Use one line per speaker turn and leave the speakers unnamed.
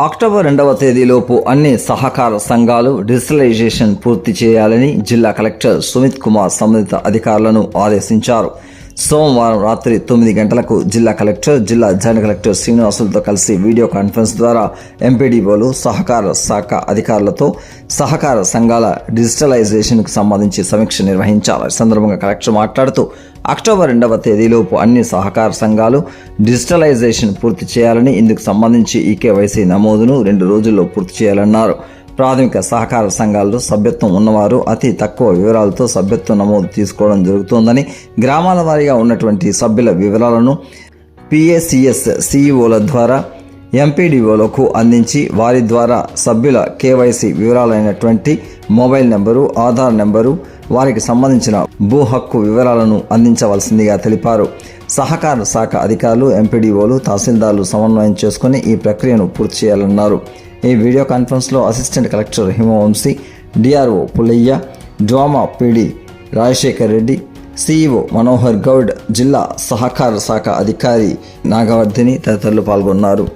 October రెండవ తేదీలోపు అన్ని సహకార సంఘాలు డిజిటలైజేషన్ పూర్తి చేయాలని జిల్లా కలెక్టర్ సుమిత్ కుమార్ సంబంధిత అధికారులను ఆదేశించారు. సోమవారం రాత్రి తొమ్మిది గంటలకు జిల్లా కలెక్టర్ జిల్లా జాయింట్ కలెక్టర్ శ్రీనివాసులతో కలిసి వీడియో కాన్ఫరెన్స్ ద్వారా ఎంపీడీఓలు సహకార శాఖ అధికారులతో సహకార సంఘాల డిజిటలైజేషన్కు సంబంధించి సమీక్ష నిర్వహించారు. ఈ సందర్భంగా కలెక్టర్ మాట్లాడుతూ అక్టోబర్ రెండవ తేదీలోపు అన్ని సహకార సంఘాలు డిజిటలైజేషన్ పూర్తి చేయాలని ఇందుకు సంబంధించి ఈకేవైసీ నమోదును రెండు రోజుల్లో పూర్తి చేయాలన్నారు. ప్రాథమిక సహకార సంఘాల్లో సభ్యత్వం ఉన్నవారు అతి తక్కువ వివరాలతో సభ్యత్వం నమోదు తీసుకోవడం జరుగుతోందని గ్రామాల వారీగా ఉన్నటువంటి సభ్యుల వివరాలను పిఏసిఎస్ సిఇఓల ద్వారా ఎంపీడీఓలకు అందించి వారి ద్వారా సభ్యుల కేవైసీ వివరాలైనటువంటి మొబైల్ నెంబరు ఆధార్ నెంబరు వారికి సంబంధించిన భూ హక్కు వివరాలను అందించవలసిందిగా తెలిపారు. సహకార శాఖ అధికారులు ఎంపీడీఓలు తహసీల్దార్లు సమన్వయం చేసుకుని ఈ ప్రక్రియను పూర్తి చేయాలన్నారు. ఈ వీడియో కాన్ఫరెన్స్లో assistant collector Himavamshi DRO Pullaiah DWAMA PD Rajasekhar Reddy CEO Manohar Goud జిల్లా సహకార శాఖ అధికారి నాగవర్ధిని తదితరులు పాల్గొన్నారు.